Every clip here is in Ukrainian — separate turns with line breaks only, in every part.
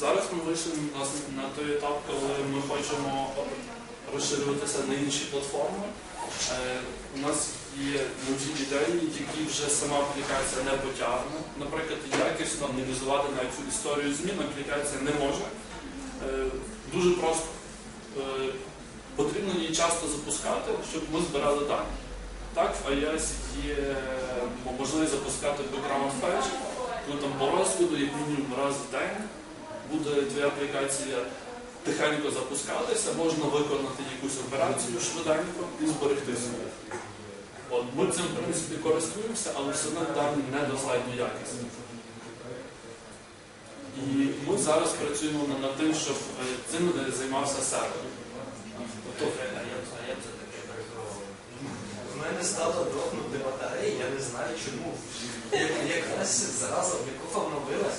Зараз ми вийшли на, на той етап, коли ми хочемо розширюватися на інші платформи. Е, у нас є нові ідеї, які вже сама аплікація не потягне. Наприклад, якісно аналізувати навіть цю історію змін аплікація не може. Е, дуже просто. Е, потрібно її часто запускати, щоб ми збирали дані. Так, в iOS є можливість запускати background fetch, ну там по розкладу, як мінімум раз в день буде твоя аплікація тихенько запускатися, можна виконати якусь операцію швиденько і зберегти собі. От, ми цим в принципі користуємося, але все одно дані недостатньо якісні. І ми зараз працюємо над- тим, щоб е, цим е, займався сервер.
У мене стало дохнути батареї, я не знаю чому. Як- Якраз зараза облікова обновилась.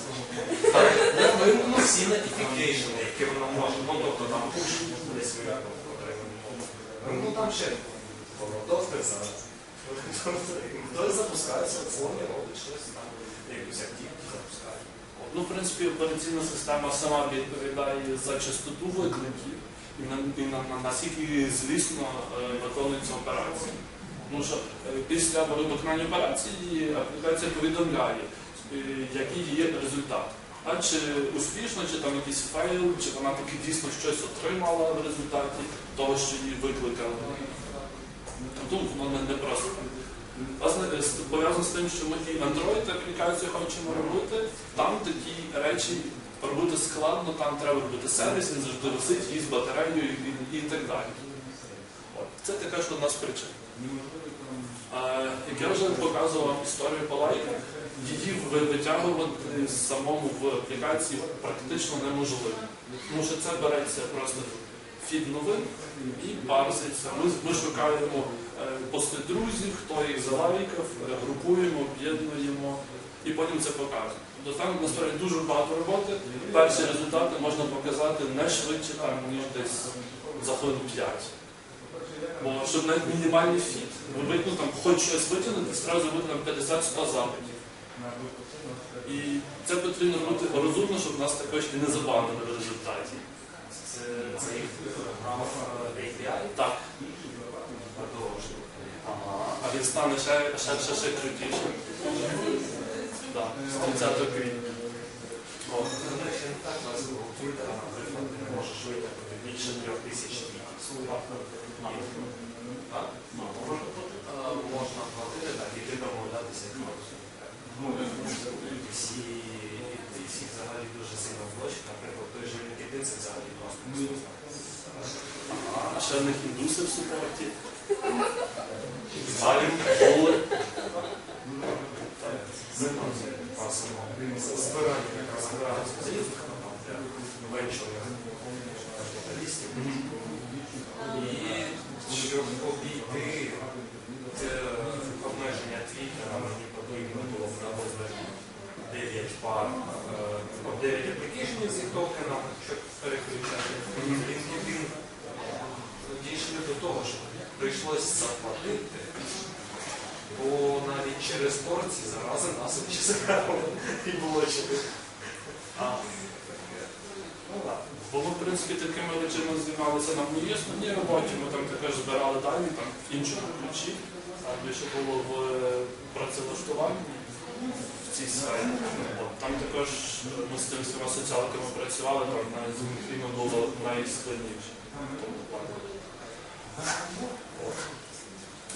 Я вимкнув всі notification, які воно може. Ну тобто там пуш десь вимкнув. Ну там ще зараз. Хтось запускається в фоні, робить щось там. Якусь активність запускає.
Ну, в принципі, операційна система сама відповідає за частоту викликів і на, наскільки злісно е, виконується операція. Тому що е, після виконання операції аплікація повідомляє, е, який є результат. А чи успішно, чи там якийсь файл, чи вона таки дійсно щось отримала в результаті того, що її викликали. Тому воно не, просто. Е, з- пов'язано з тим, що ми і Android аплікацію хочемо робити, там такі речі робити складно, там треба робити сервіс, він завжди висить, їсть батарею і, і, і так далі. Це така ж одна з причин. Як я вже показував історію по лайках, її витягувати самому в аплікації практично неможливо. Тому що це береться просто фід новин і парситься. Ми, ми шукаємо е, пости друзів, хто їх залайкав, е, групуємо, об'єднуємо і потім це показуємо. Тобто там насправді дуже багато роботи. Перші результати можна показати не швидше, там, ніж десь за хвилин 5. Бо щоб навіть мінімальний фіт, ну, там, хоч щось витягнути, одразу буде там 50-100 запитів. І це потрібно робити розумно, щоб нас також і не забанили в результаті.
Це, це їх програма API.
Так,
Продовжує.
а він стане ще, ще, ще, ще крутішим. Так, з 30 квітня. О,
Вони так і ти домовлятися всі, взагалі той же LinkedIn це взагалі
в них індуси в.
Збирання якраз збирання спеціалістів для венчурних капіталістів. І щоб обійти е, обмеження твіттера, мені потрібно було продати 9 пар, е, 9 аплікейшенів з їх токеном, щоб переключати. Дійшли до того, що прийшлося заплатити, через торці зарази нас ще забрали і ну ладно.
Бо в принципі, такими речами займалися на моїй основній роботі. Ми там також збирали дані там, в іншому ключі, а більше було в е, працевлаштуванні в цій сфері. Там також ми з тим всіма соціалками працювали, там навіть з Мінфіном було найскладніше.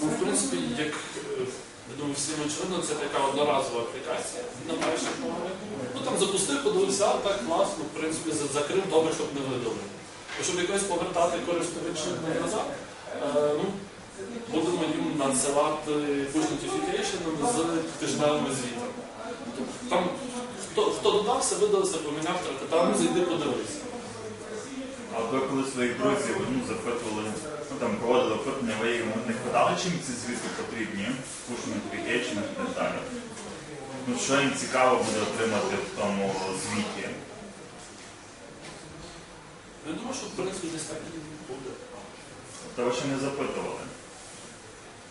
Ну, в принципі, як е, я думаю, всім очевидно, це така одноразова аплікація на перших погляд. Ну там запустив, подивився, а так класно, в принципі, закрив добре, щоб не видали. Бо щоб якось повертати користувачів назад, е, ну, будемо їм надсилати push notification з тижневими звітами. Там хто, хто додався, видався, поміняв там зайди подивися.
А ви коли своїх друзів ну, запитували, ну, там проводили опитування, ви їм не питали, чим ці звіти потрібні, push notification і так далі. Ну, що їм цікаво буде отримати в тому звіті?
Я думаю, що в принципі десь так і буде.
Та ви ще не запитували.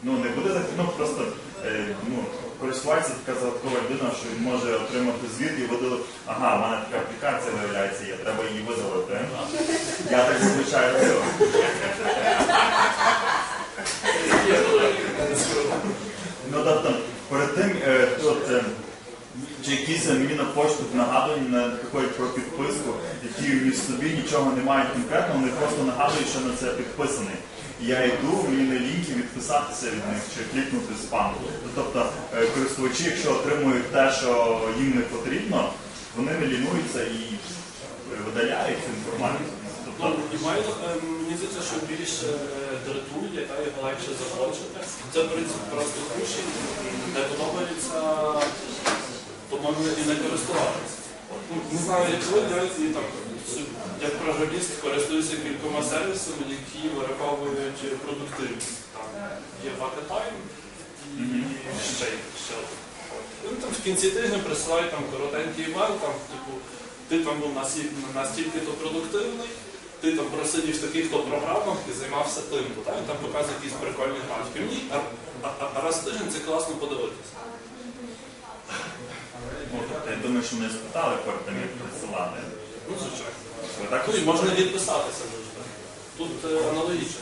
Ну не буде так, ну просто е, ну, користуватися така загадкова людина, що він може отримати звіт і видалити, ага, в мене така аплікація виявляється, є, треба її видалити. Я так зазвичай роблю. Ну тобто, перед тим, е, от, е, чи якісь мені на пошту нагадування не приходять про підписку, які між собі нічого не мають конкретно, вони просто нагадують, що на це підписаний. Я йду, мені на лінки відписатися від них чи клікнути спам. Тобто е, користувачі, якщо отримують те, що їм не потрібно, вони не лінуються і е, видаляють цю інформацію.
Ну,
Тобто,
е, мені здається, що більше е, дратує, та його легше захочити. Це принцип просто куші, не подобається, по-моєму, і не користуватися. Ну, Не знаю, як ви, я і там, с- як програміст користуюся кількома сервісами, які вираховують продуктивність. Там є Vakatime і ще, ще. Вони там в кінці тижня присилають там коротенький емейл, там, типу, ти там був настільки, настільки-то продуктивний, ти там просидів в таких-то програмах і займався тим, та, і там показує якісь прикольні графіки. Мені раз в тиждень це класно подивитися.
ну, тобто, я думаю, що мене спитали перед тим, як присилати.
Ну, звичайно.
Ви так
Ну і можна відписатися завжди. Тут е, аналогічно.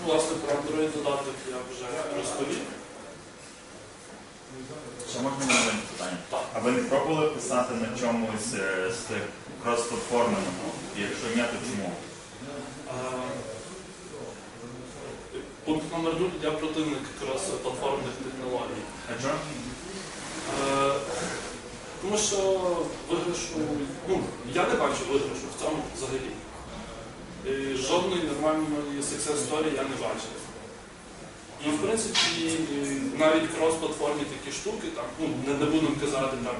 Ну, Власне, про Android додаток я вже розповів.
Ще можна мене питання?
Так.
А ви не пробували писати на чомусь е, з тих крос-платформеному? І Якщо ні, то чому?
Я противник якраз платформних технологій.
А що?
Е, Тому що виграшу, ну, я не бачу виграшу в цьому взагалі. І жодної нормальної success story я не бачив. І в принципі навіть крос-платформі такі штуки, там, ну, не, не будемо казати, там,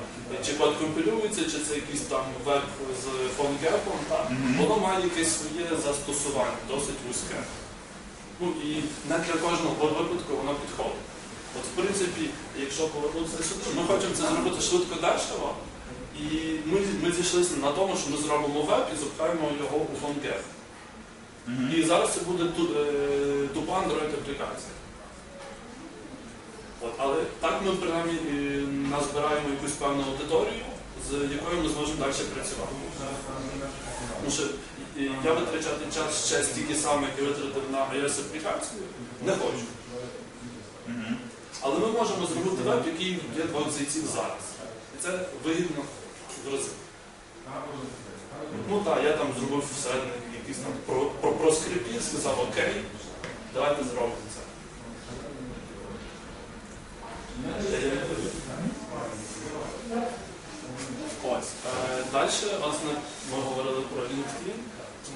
чи код компілюється, чи це якийсь там веб з фонгепом, так,
Мгм.
воно має якесь своє застосування, досить вузьке. Ну і не для кожного випадку воно підходить. От в принципі, якщо повернутися сюди, ми хочемо це зробити швидко дешево, і ми, ми зійшлися на тому, що ми зробимо веб і запхаємо його у фонгеп.
Мгм.
І зараз це буде е, тупа Android аплікація. Але так ми принаймні е, назбираємо якусь певну аудиторію, з якою ми зможемо далі працювати. Тому що е, я витрачати час ще стільки саме, як я витратив на iOS аплікацію, не хочу. Але ми можемо зробити веб, який є двох зайців зараз. І це вигідно в рази. Ну так, я там зробив всередині якийсь там про, про, про скрипі, сказав окей, давайте зробимо це. Ось. Е, Далі, власне, ми говорили про LinkedIn.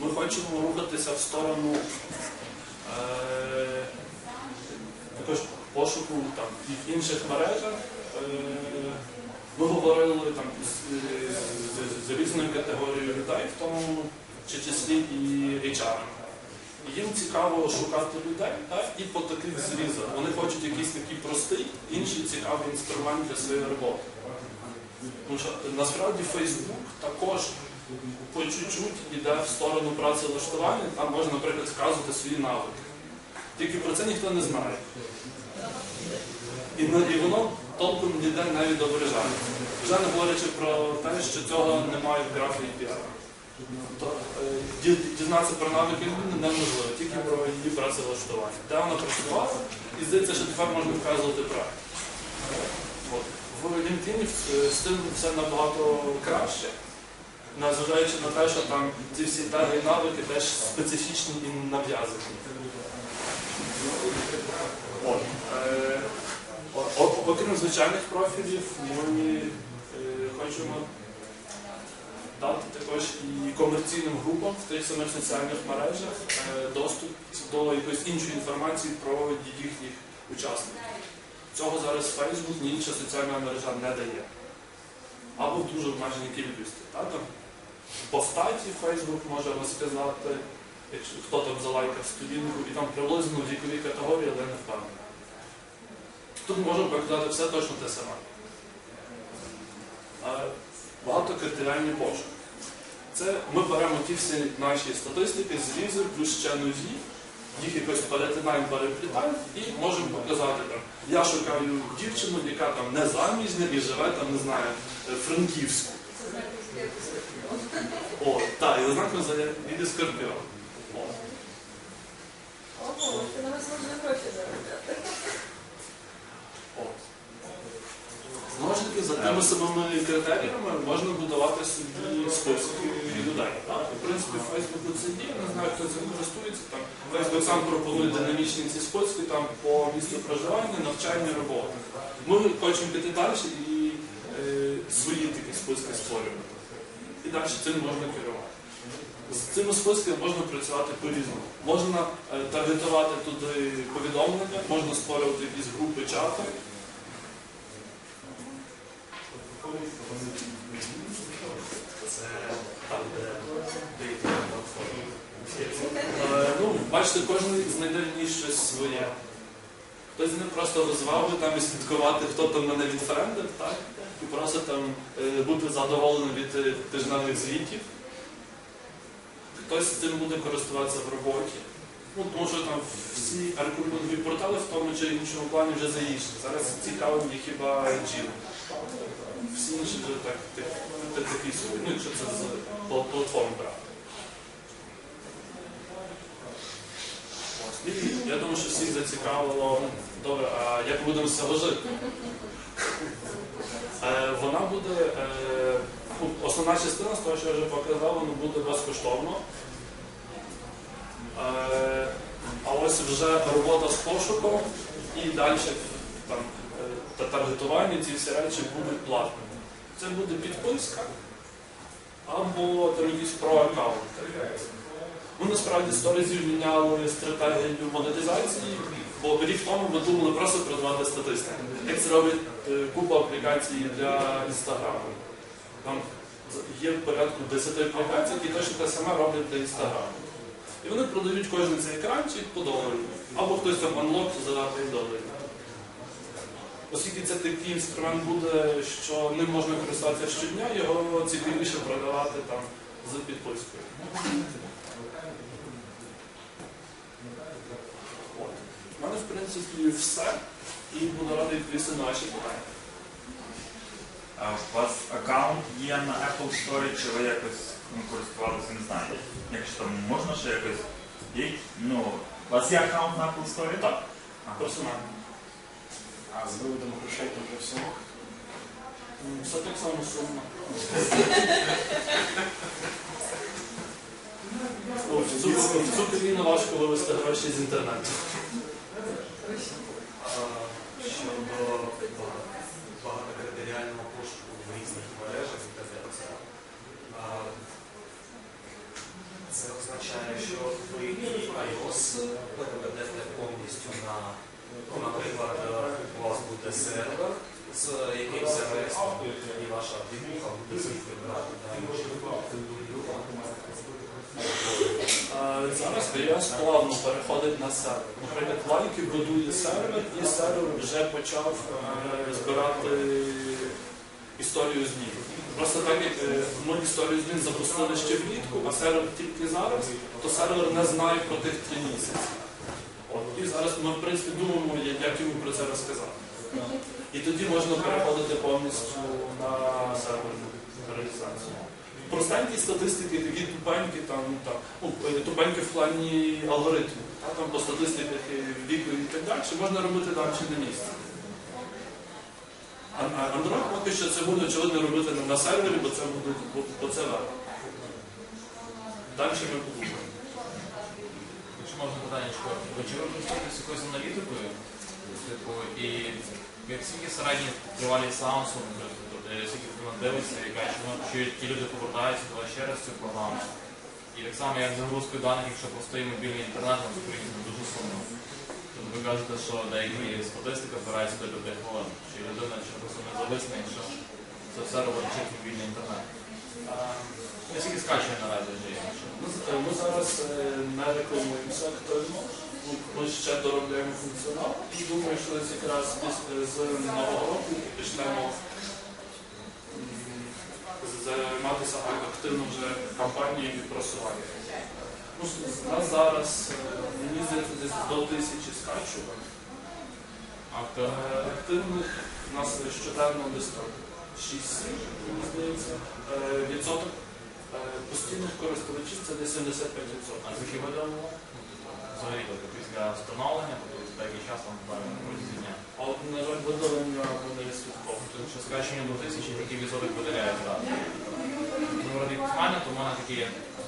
Ми хочемо рухатися в сторону е, також пошуку там, в інших мережах. Е, Ми говорили там з, з, з різною категорією людей, в тому чи числі і HR. Їм цікаво шукати людей так, і по таких зрізах. Вони хочуть якийсь такий простий, інший цікавий інструмент для своєї роботи. Насправді Facebook також по чуть-чуть йде в сторону працевлаштування, там можна, наприклад, вказувати свої навики. Тільки про це ніхто не знає. І, і воно толком ніде не відображається. Вже не говорячи про те, що цього немає в графі. Тобто е, дізнатися про навики людини неможливо, тільки про її працевлаштування. Де вона працювала, і здається, що тепер можна вказувати проект. В LinkedIn е, з цим все набагато краще, незважаючи на те, що там ці всі теги і навики теж специфічні і нав'язані. Е, Окрім звичайних профілів, ми е, хочемо дати також і комерційним групам в тих самих соціальних мережах доступ до якоїсь іншої інформації про їхніх учасників. Цього зараз Facebook ні інша соціальна мережа не дає. Або в дуже обмеженій кількості. Та, там, по статі Facebook може розказати, якщо хто там залайкав сторінку, і там приблизно вікові категорії, але не впевнений. Тут можемо показати все точно те саме. Багато критеріальний пошук. Це ми беремо ті всі наші статистики, зрізи, плюс ще нові, їх якось перетинаємо, переплітаємо і можемо показати там. Я шукаю дівчину, яка там не заміжня і живе там, не знаю, е, Франківську. О, так, і знаком за від Скорпіон.
Ого, ти на вас можна гроші заробляти.
От. Знову ж таки, за тими самими критеріями можна будувати собі списки людей. Так? В принципі, в Фейсбуку це є, не знаю, хто цим користується. Там Фейсбук сам пропонує динамічні ці списки там, по місцю проживання, навчання, роботи. Ми хочемо піти далі і е, свої такі списки створювати. І далі цим можна керувати. З цими списками можна працювати по-різному. Можна е, таргетувати туди повідомлення, можна створювати якісь групи чати.
Це там, де дейтинг платформи.
Е, ну, бачите, кожен знайде в ній щось своє. Хтось не просто розваги там і слідкувати, хто там мене відфрендив, так? І просто там е, бути задоволеним від е, тижневих звітів. Хтось цим буде користуватися в роботі. Ну, тому що там всі рекрутингові портали в тому чи іншому плані вже заїжджені. Зараз цікавим є хіба джіл. Всі інші вже так, так, так, такі. Ну, якщо це з пла- платформ брати. Я думаю, що всіх зацікавило, добре, а як будемо з цього? Е, Вона буде, е, ну, основна частина з того, що я вже показав, вона буде безкоштовно. Е, А ось вже робота з пошуком і далі там, та таргетування, ці всі речі будуть платними. Це буде підписка або там якийсь про-аккаунт. Ми насправді сто разів міняли стратегію монетизації, бо рік тому ми думали просто продавати статистику. Як це робить е, купа аплікацій для інстаграму. Там є в порядку 10 аплікацій, які точно те саме роблять для інстаграму. І вони продають кожен цей екранчик по долару. Або хтось там анлок за 5 доларів. Оскільки це такий інструмент буде, що ним можна користуватися щодня, його цікавіше продавати там з підпискою. У мене, в принципі, все. І буду радий відповісти на ваші питання.
А у вас аккаунт є на Apple Store, чи ви якось користувалися, не знаю. Якщо там можна ще якось. Ну, у вас є аккаунт на Apple Store?
Так,
Ага.
персонально.
А з виводом грошей там вже все.
М, Все так само сумно. О, в Цукрі- В Цукрі важко вивести гроші з інтернету.
Щодо багатокритеріального пошуку в різних мережах інтернету, а, це означає, що ви і iOS переведете повністю на, ну, наприклад, е, у вас буде сервер з якимось сервісом, і ваша відмуха буде далі.
Е, Зараз iOS плавно переходить на сервер. Наприклад, лайки будує сервер, і сервер вже почав е, збирати історію змін. Просто так як е, ми історію змін запустили ще влітку, а сервер тільки зараз, то сервер не знає про тих три місяці. І зараз ми, в принципі, думаємо, як йому про це розказати. І тоді можна переходити повністю на серверну реалізацію. Простенькі статистики, такі тупенькі, там, ну, там, ну, тупенькі в плані алгоритму, та, там, по статистиках віку і так далі, можна робити далі на місці. Android поки що це буде очевидно робити не на сервері, бо це буде бо це веб. Далі ми подумаємо.
Якщо можна питаннячко, ви чи ви користуєтесь якоюсь аналітикою? Типу, і як скільки середній тривалість сеансу, скільки вона дивиться, і каже, ну, чи ті люди повертаються вас ще раз цю програму. І так само, як загрузкою даних, якщо простий мобільний інтернет, в Україні дуже сумно. Тобто ви кажете, що деякі статистика збирається до 5 хвилин, чи людина чи просто не зависне, якщо це все робить через мобільний інтернет. Наскільки скачує наразі вже є?
Ми, ми зараз е, не рекламуємося активно. Ми, ми ще доробляємо функціонал. І думаю, що десь якраз е, з нового року почнемо займатися активно вже кампанією і просуванням. Ну, нас зараз, е, мені здається, десь до тисячі скачувань. Активних у нас щоденно десь там 6 мені здається. Е, Відсоток е, постійних користувачів це десь 75%.
А скільки видало? Взагалі, тобто після встановлення, тобто деякий час там дня.
А от, на жаль, видалення не відслідковуємо.
Тобто, якщо скачення до тисячі, який відсоток видаляє зразу. Ну, ради письмання, то в мене такі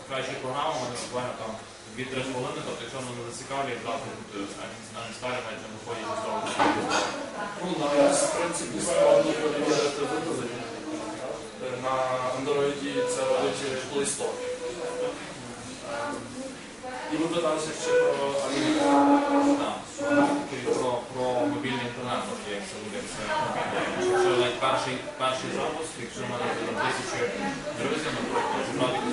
кращі програми, мене буквально там 2-3 хвилини, тобто якщо воно не зацікавлює, інсталі навіть не виходять з того.
Ну, на в принципі, складно перевірити видалення. На Android це робить Play Store. І ми питалися ще про
про, про мобільний інтернет, тобто як це буде все. Якщо навіть перший, перший запуск, якщо в мене буде тисячі друзів, наприклад,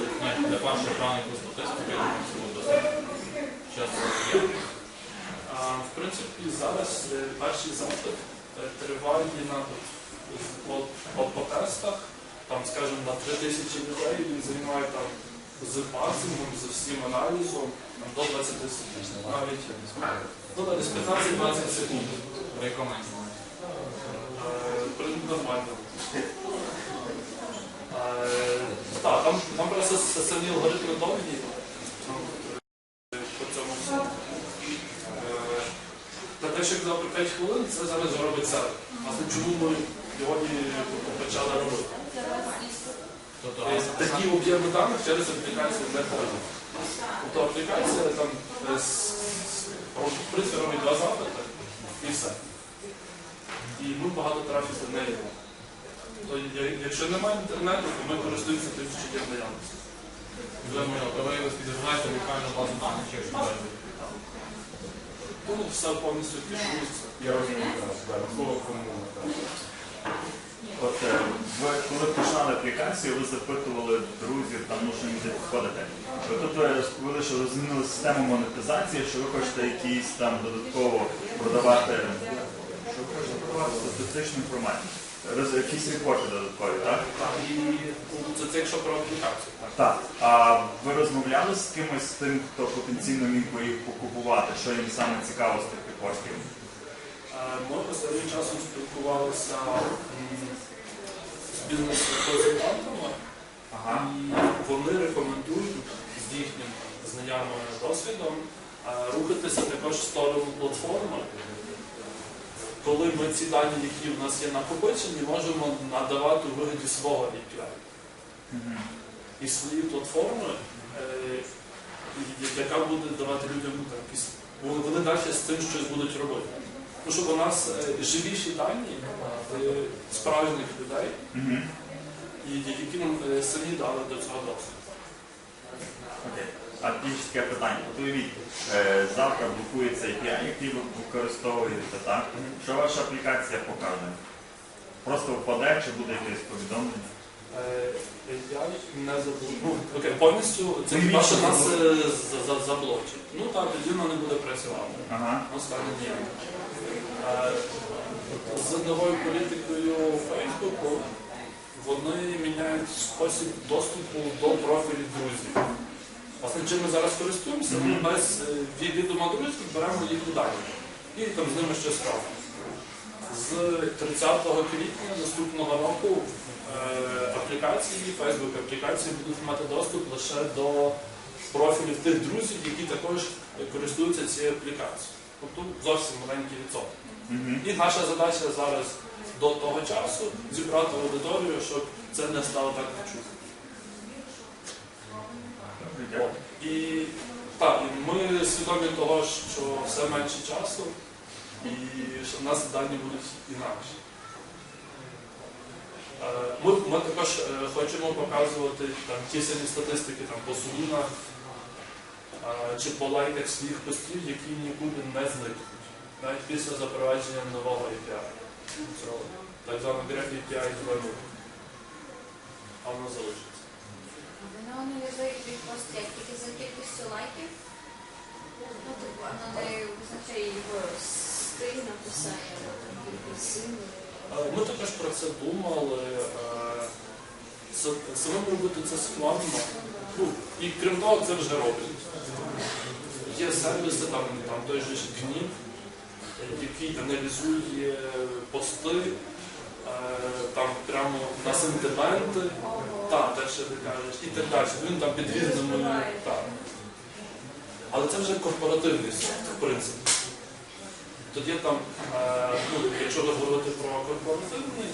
для першої екрану якусь статистику, я думаю, це буде є.
В принципі, зараз е, перший запит е, триває на по, по, по тестах, там, скажімо, на 3 тисячі людей він займає там з пасингом, з всім аналізом там, до 20 секунд. Навіть десь 15-20 секунд.
Інтернеті?
Е, Нормально. Так, там, просто самі алгоритми довгі. ну, е, По цьому всьому. Е, Та те, що казав про 5 хвилин, це зараз робить сервер. Власне, чому ми його і почали робити?
Тобто,
Такі об'єми даних через аплікацію не ходять. Тобто аплікація там е, с- робить, два запити і все. І ми багато трафіку не йдемо. То якщо немає інтернету, то ми користуємося тим, що є в наявності.
Ви підгружаєте локальну базу даних, якщо
Тому все повністю фішується.
Я розумію, так, слово кому.
От е, ви коли починали аплікацію, ви запитували друзів, там ну що ніде входите. Ви тут ви розповіли, що ви змінили систему монетизації, що ви хочете якісь там додатково продавати, що ви хочете продавати статистичну інформацію. Якісь репорти додаткові, так?
Так, і це, це якщо про аплікацію. Так.
Так. А ви розмовляли з кимось з тим, хто потенційно міг би їх покупувати, що їм саме цікаво з тих репортів?
Е, Ми останнім часом спілкувалися з бізнес-консультантами,
Ага.
і вони рекомендують з їхнім знайомим досвідом е, рухатися також в сторону платформи, коли ми ці дані, які в нас є накопичені, можемо надавати у вигляді свого API. І свої платформи, е, яка буде давати людям ну, якісь, вони далі з цим щось будуть робити. Тому що у нас е, живіші дані е, справжніх людей, які нам е, самі дали до цього досвіду.
А питання. От уявіть, завтра блокується API, який ви використовуєте, так? Що ваша аплікація покаже? Просто впаде чи буде якесь повідомлення?
Я не забув. Ну, окей, повністю це хіба що нас е, за- за- заблочить. Ну так, тоді вона не буде працювати.
Ага.
Ну, стане ніяк. Е, З новою політикою Фейсбуку вони міняють спосіб доступу до профілів друзів. Власне, чим ми зараз користуємося, ми без е, відома друзів беремо їхні дані і там з ними щось робимо. З 30 квітня наступного року е, аплікації, Facebook аплікації будуть мати доступ лише до профілів тих друзів, які також користуються цією аплікацією. Тобто зовсім маленький відсоток.
Мгм.
І наша задача зараз до того часу зібрати аудиторію, щоб це не стало так відчутно. І так, ми свідомі того, що все менше часу, і що в нас дані будуть інакші. Е, Ми, ми також е, хочемо показувати там, ті статистики там, по судинах е, чи по лайках своїх постів, які нікуди не зникнуть, навіть після запровадження нового API. Так званого API 2.0. Воно
аналізує твій пост як тільки за кількістю лайків. Ну, типу, воно не визначає його стиль написання, символів.
Ми також про це думали. Самим робити це складно. Ну, і крім того, це вже роблять. Є сервіси, там, там той же КНІП, який аналізує пости, там прямо на сентименти, так, те, що ти кажеш, і так далі. Він там під різними. Так. Але це вже корпоративний софт, в принципі. Тоді там, е, ну, якщо ви говорите про корпоративний,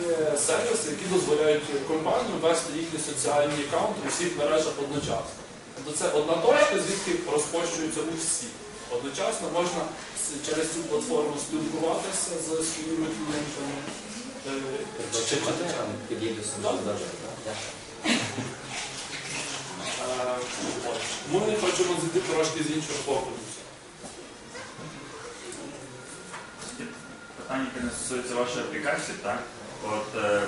є сервіси, які дозволяють компанію вести їхні соціальні аккаунти у всіх мережах одночасно. Тобто це одна точка, звідки розпощуються у всі. Одночасно можна через цю платформу спілкуватися з своїми клієнтами. Ми хочемо зайти трошки з іншого боку.
Питання, яке не стосується вашої аплікації, так? От е,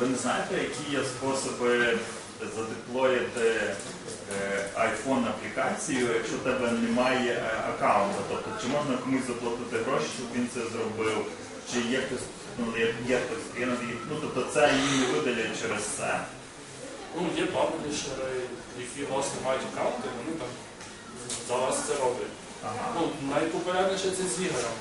ви не знаєте, які є способи задеплоїти е, iPhone аплікацію, якщо в тебе немає е, аккаунту? Тобто, чи можна комусь заплатити гроші, щоб він це зробив? Чи є хтось, ну, є, хтось, ну, тобто це їм не видалять через це.
Ну, є паблішери, які власне мають аккаунти, вони там за вас це роблять.
Ага.
Ну, найпопулярніше це з іграми.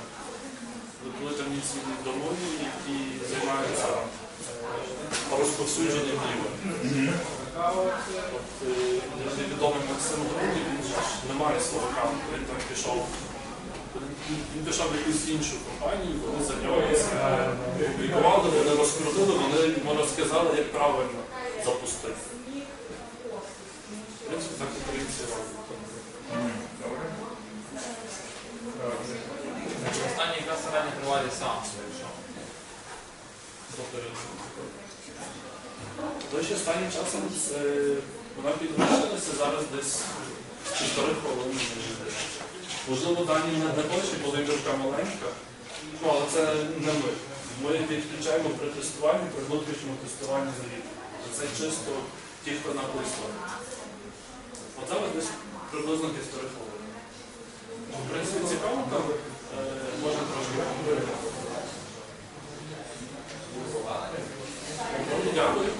Коли там є ці домові, які займаються е, розповсюдженням ігор. От, е, невідомий Максим Грунь, він не має аккаунту, він там пішов. Він пішов в якусь іншу компанію, вони за нього опублікували, вони розкрутили, вони розказали, як правильно запустити. В принципі, так українці роблять.
Останній якраз середня тривалість сеансу, якщо.
Але ще останнім часом е, вона підвищилася зараз десь півтори хвилини. Можливо, дані не хоче, бо вибірка маленька, ну, але це не ми. Ми відключаємо при тестуванні, при внутрішньому тестуванні звіт. Це чисто ті, хто на користуванні. От зараз десь приблизно півтори хвилини. Ну, в принципі, цікаво, там е, можна трошки Дякую.